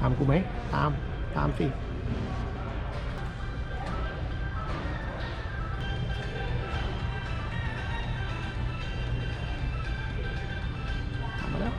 ตามกูไหมตามตามสิตามมาแล้ว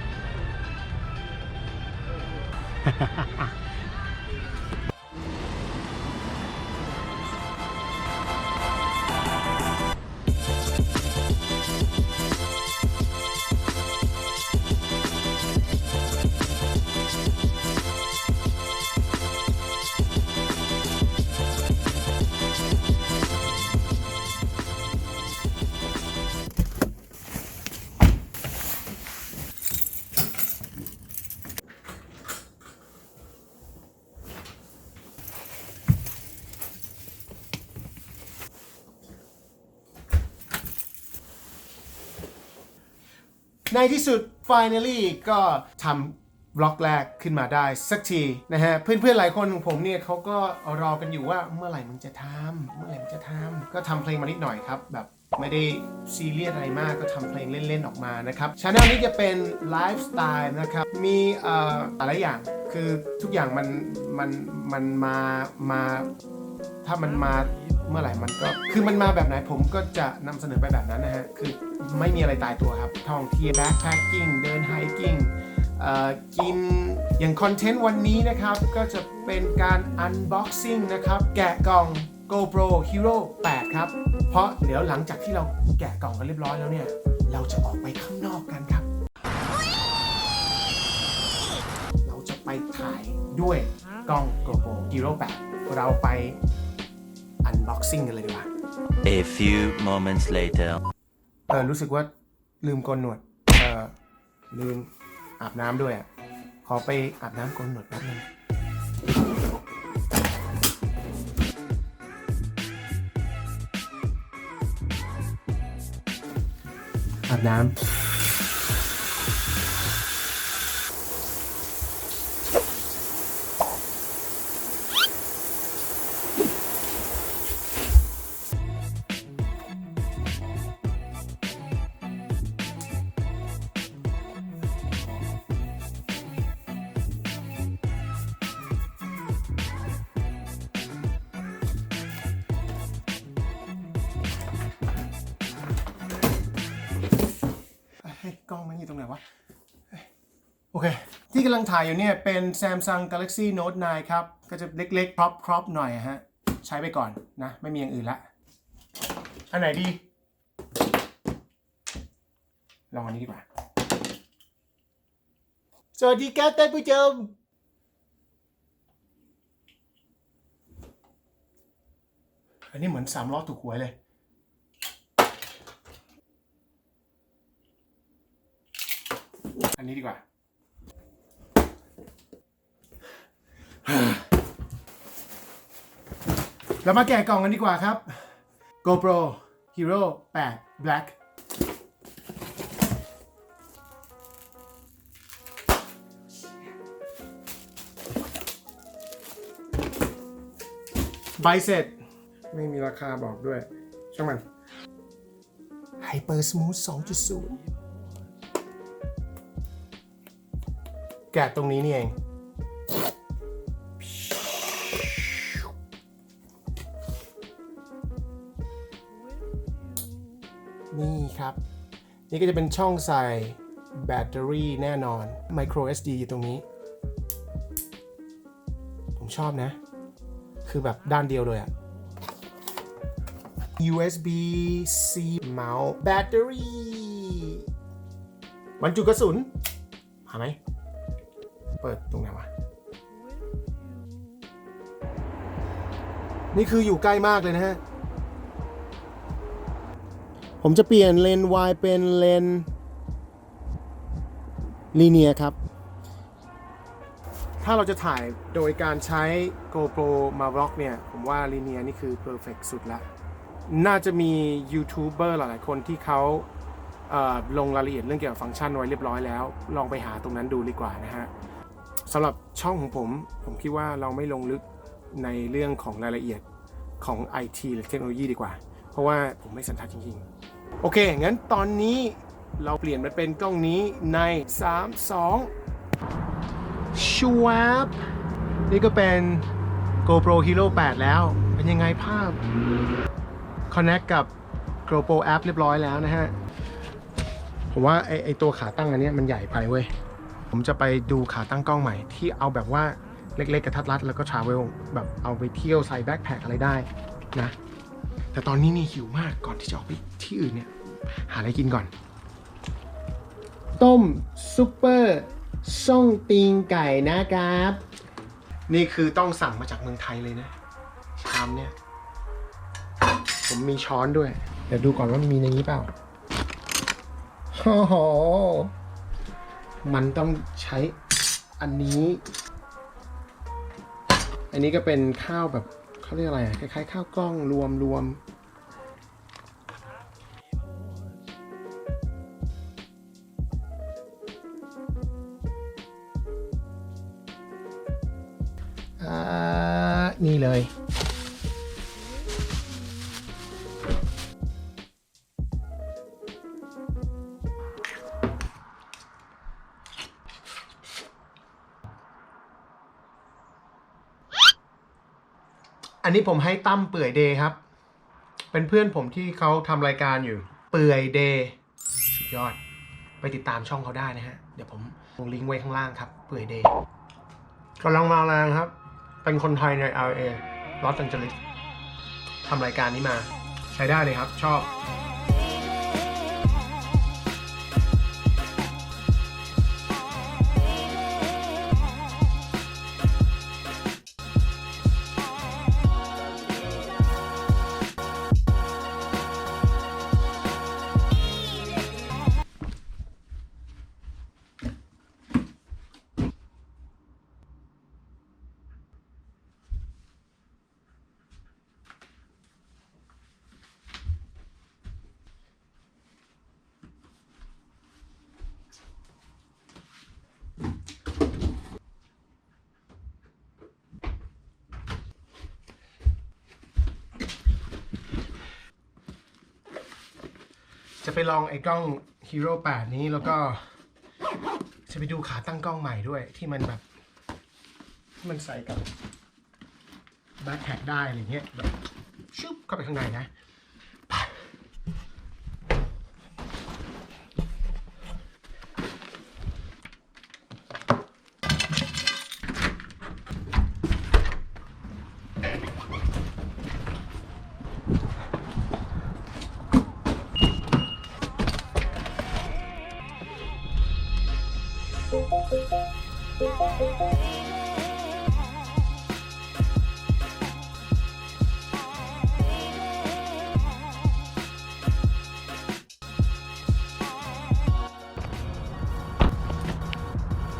ในที่สุด finally ก็ทำบล็อกแรกขึ้นมาได้สักทีนะฮะ เพื่อนๆหลายคนของผมเนี่ยเขาก็รอกันอยู่ว่าเมื่อไหร่มึงจะทำเมื่อไหร่มึงจะทำก็ทำเพลงมานิดหน่อยครับแบบไม่ได้ซีเรียสอะไรมากก็ทำเพลงเล่น ๆ ออกมานะครับช anel นี้จะเป็นไลฟ์สไตล์นะครับ มีอ่อหลายอย่างคือทุกอย่างมันมันมันมามาถ้ามันมา เมื่อไหร่มันก็ คือมันมาแบบไหนผมก็จะนำเสนอไปแบบนั้นนะฮะ คือไม่มีอะไรตายตัวครับ ท่องเที่ยวแบ็คแพคกิ้งเดินไฮกิ้งกินอย่างคอนเทนต์วันนี้นะครับ ก็จะเป็นการอันบ็อกซิ่งนะครับ แกะกล่อง GoPro Hero 8 ครับ เพราะเดี๋ยวหลังจากที่เราแกะกล่องกันเรียบร้อยแล้วเนี่ย เราจะออกไปข้างนอกกันครับ เราจะไปถ่ายด้วยกล้อง GoPro Hero 8 เราไป unboxing กันเลยดีกว่า A few moments later. เออรู้สึกว่าลืมโกนหนวด เออลืมอาบน้ำด้วยอะ ขอไปอาบน้ำโกนหนวดแป๊บนึงอาบน้ำ รงไหนวะ โอเค ที่กำลังถ่ายอยู่เนี่ย เป็น Samsung Galaxy Note 9 ครับ ก็จะเล็กๆ ครอปครอปหน่อยฮะ ใช้ไปก่อนนะ ไม่มีอย่างอื่นละ อันไหนดี ลองอันนี้ดีกว่า สวัสดีครับท่านผู้ชมอันนี้เหมือนสามล้อถูกหวยเลย นนี้ดีกว่า เรามาแกะกล่องกันดีกว่าครับ GoPro Hero 8 Black ใบเสร็จ ไม่มีราคาบอกด้วย ช่างมัน Hyper Smooth 2.0 แกะตรงนี้นี่เอง นี่ครับ นี่ก็จะเป็นช่องใส่แบตเตอรี่แน่นอน Micro SD อยู่ตรงนี้ ผมชอบนะ คือแบบด้านเดียวเลยอะ USB C เมาส์แบตเตอรี่บรรจุกระสุนหาไหม เปิดตรงไหนวะ นี่คืออยู่ใกล้มากเลยนะฮะ ผมจะเปลี่ยนเลนส์ Y เป็นเลนลีเนียครับ ถ้าเราจะถ่ายโดยการใช้ GoPro มาบล็อกเนี่ย ผมว่าลีเนียนี่คือ perfect สุดละ น่าจะมียูทูบเบอร์หลายๆคนที่เขาเอ่อลงรายละเอียดเรื่องเกี่ยวกับฟังก์ชันไว้เรียบร้อยแล้ว ลองไปหาตรงนั้นดูดีกว่านะฮะ สำหรับช่องของผม ผมคิดว่าเราไม่ลงลึกในเรื่องของรายละเอียดของ IT หรือเทคโนโลยีดีกว่า เพราะว่าผมไม่สันทัดจริงๆ โอเค งั้นตอนนี้เราเปลี่ยนมาเป็นกล้องนี้ใน 3 2ชวบนี่ก็เป็น GoPro Hero 8 แล้ว เป็นยังไงภาพ Connect กับ GoPro App เรียบร้อยแล้วนะฮะ ผมว่าไอไอตัวขาตั้งอันนี้มันใหญ่ไปเว้ย ผมจะไปดูขาตั้งกล้องใหม่ที่เอาแบบว่าเล็กๆกระทัดรัดแล้วก็ทราเวลแบบเอาไปเที่ยวใส่แบ็คแพคอะไรได้นะ แต่ตอนนี้นี่หิวมากก่อนที่จะออกไปที่อื่นเนี่ย หาอะไรกินก่อน ต้มซุปเปอร์ช่องตีงไก่นะครับ นี่คือต้องสั่งมาจากเมืองไทยเลยนะชามเนี่ย ผมมีช้อนด้วย เดี๋ยวดูก่อนว่ามันมีในนี้เปล่าโอ้โห มันต้องใช้อันนี้ อันนี้ก็เป็นข้าวแบบเขาเรียกอะไรคล้ายๆ ข้าวกล้องรวมรวม อันนี้ผมให้ตั้มเปื่อยเดย์ครับ เป็นเพื่อนผมที่เขาทำรายการอยู่ เปื่อยเดย์สุดยอด ไปติดตามช่องเขาได้นะฮะ เดี๋ยวผมลงลิงก์ไว้ข้างล่างครับ เปื่อยเดย์กำลังมาแรงครับ เป็นคนไทยใน LA ลอสแองเจลิสทำรายการนี้มา ใช้ได้เลยครับ ชอบ จะไปลองไอ้กล้อง Hero 8 นี้แล้วก็ จะไปดูขาตั้งกล้องใหม่ด้วย ที่มันแบบที่มันใส่กับแบ็คแพ็คได้อะไรเงี้ยแบบชุบเข้าไปข้างในนะ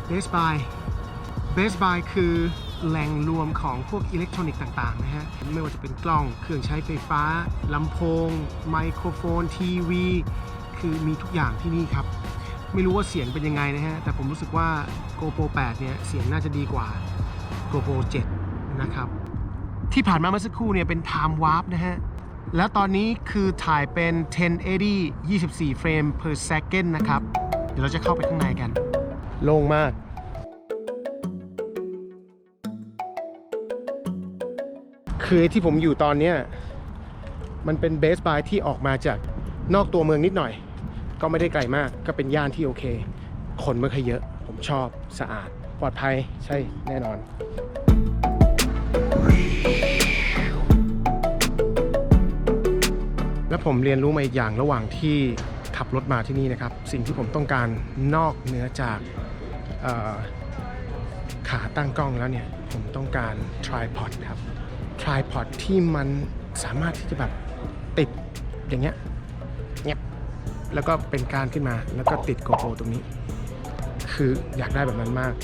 Best Buy Best Buy คือแหล่งรวมของพวกอิเล็กทรอนิกส์ต่างๆนะฮะ ไม่ว่าจะเป็นกล้อง เครื่องใช้ไฟฟ้า ลำโพง ไมโครโฟน ทีวี คือมีทุกอย่างที่นี่ครับ ไม่รู้ว่าเสียงเป็นยังไงนะฮะ แต่ผมรู้สึกว่า GoPro 8 เนี่ย เสียงน่าจะดีกว่า GoPro 7 นะครับ ที่ผ่านมาเมื่อสักครู่เนี่ยเป็น Time Warp นะฮะ แล้วตอนนี้คือถ่ายเป็น 1080 24 เฟรม per second นะครับ เดี๋ยวเราจะเข้าไปข้างในกัน โล่งมาก คือที่ผมอยู่ตอนเนี้ยมันเป็นเบสบายที่ออกมาจากนอกตัวเมืองนิดหน่อย ก็ไม่ได้ไกลมากก็เป็นย่านที่โอเค คนไม่ค่อยเยอะ ผมชอบสะอาด ปลอดภัยใช่แน่นอนและผมเรียนรู้มาอีกอย่างระหว่างที่ขับรถมาที่นี่นะครับ สิ่งที่ผมต้องการนอกเหนือจาก ขาตั้งกล้องแล้วเนี่ย ผมต้องการ tripod ครับ tripod ที่มันสามารถที่จะแบบติดอย่างเงี้ยเงี้ยแล้วก็เป็นการขึ้นมาแล้วก็ติด GoPro ตรงนี้ คืออยากได้แบบนั้นมาก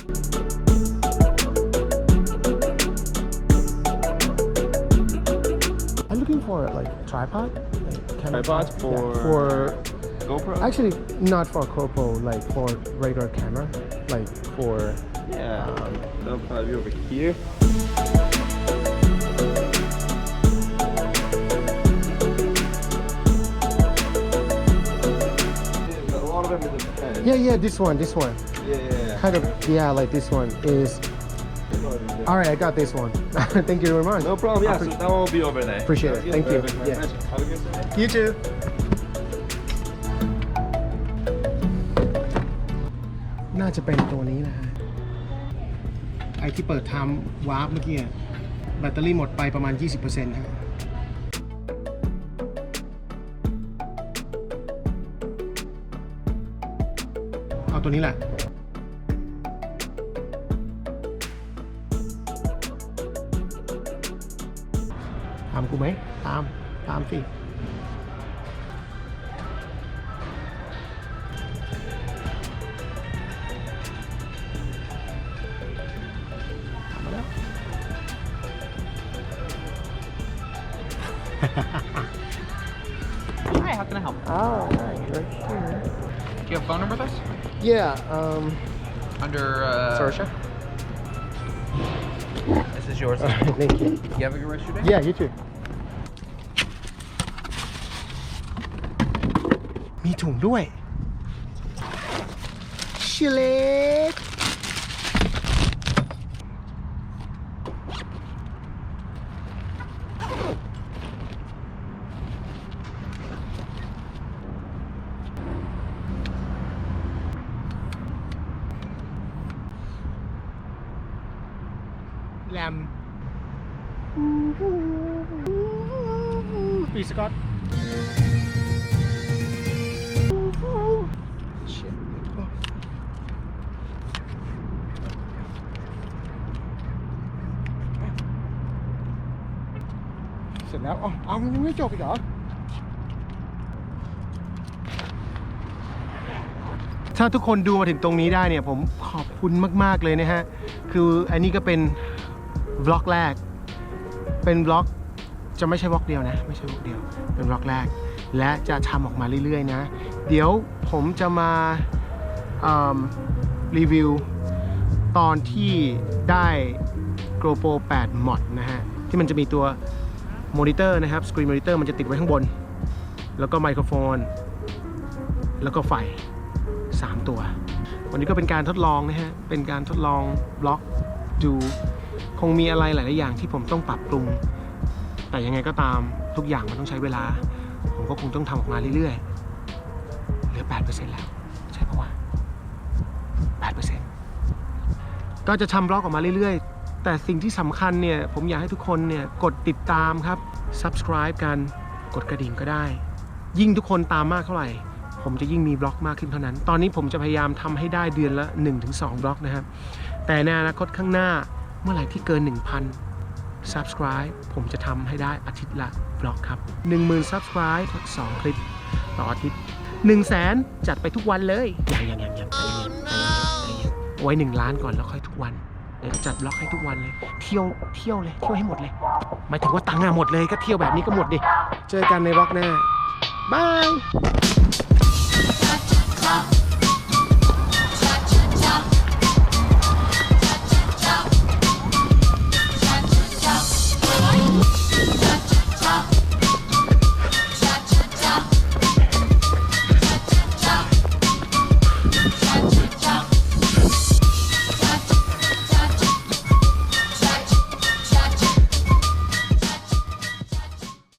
I'm looking for like tripod like camera Tripod tripod. for- yeah, for GoPro? actually not for GoPro like for regular camera like for yeah, they'll probably be over here. Yeah, A lot of them are the pen. yeah this one this one Yeah, yeah, yeah. kind of yeah like this one is all right I got this one thank you very much No problem. Yeah, so that one will be over there. Appreciate it. Thank you. Yeah. Have a good day. you too น่าจะเป็นตัวนี้นะฮะ ไอที่เปิดไทม์วาร์ปเมื่อกี้แบตเตอรี่หมดไปประมาณ 20%ฮะเอาตัวนี้แหละตามกูไหม ตาม ตามสิ Hi, how can I help? Oh, right, right here. Do you have a phone number with us? Yeah, um, Under, uh... Saoirse. This is yours. Thank you. You have a good rest of your day? Yeah, you too. มีถุงด้วยชิเล็ กแรมปีสกอตเสร็จแล้วอ๋อเอาไม่จบอีกเหรอถ้าทุกคนดูมาถึงตรงนี้ได้เนี่ยผมขอบคุณมาก ๆ เลยนะฮะ คืออันนี้ก็เป็น บล็อกแรก เป็นบล็อกจะไม่ใช่บล็อกเดียวนะ ไม่ใช่บล็อกเดียว เป็นบล็อกแรก และจะทำออกมาเรื่อยๆนะ เดี๋ยวผมจะมารีวิวตอนที่ได้ GoPro 8 Mod นะฮะ ที่มันจะมีตัวมอนิเตอร์นะครับสกรีนมอนิเตอร์มันจะติดไว้ข้างบน แล้วก็ไมโครโฟน แล้วก็ไฟ 3 ตัว วันนี้ก็เป็นการทดลองนะฮะ เป็นการทดลองบล็อกดู งมีอะไรหลาย ๆ อย่างที่ผมต้องปรับปรุง แต่ยังไงก็ตามทุกอย่างมันต้องใช้เวลา ผมก็คงต้องทำออกมาเรื่อย ๆ เหลือ 8%แล้ว ใช่ปะวะ8%ก็จะทำบล็อกออกมาเรื่อย ๆ แต่สิ่งที่สำคัญเนี่ย ผมอยากให้ทุกคนเนี่ย กดติดตามครับ subscribe กัน กดกระดิ่งก็ได้ ยิ่งทุกคนตามมากเท่าไหร่ ผมจะยิ่งมีบล็อกมากขึ้นเท่านั้น ตอนนี้ผมจะพยายามทำให้ได้เดือนละ 1-2 บล็อกนะครับ แต่ในอนาคตข้างหน้า เมื่อไหร่ที่เกิน 1,000 subscribe ผมจะทำให้ได้อาทิตย์ละบล็อกครับ 10,000 subscribe 2 คลิป ต่ออาทิตย์ 1 0 0 0 0แสนจัดไปทุกวันเลยยังยังยังยังใจเย็นใจเย็นใจเย็นไว้ 1 ล้านก่อนแล้วค่อยทุกวันเดี๋ยวจัดบล็อกให้ทุกวันเลย เที่ยวเที่ยวเลย เที่ยวให้หมดเลยหมายถึงว่าตังค์อะหมดเลยก็เที่ยวแบบนี้ก็หมดดิ เจอกันในบล็อกหน้า บาย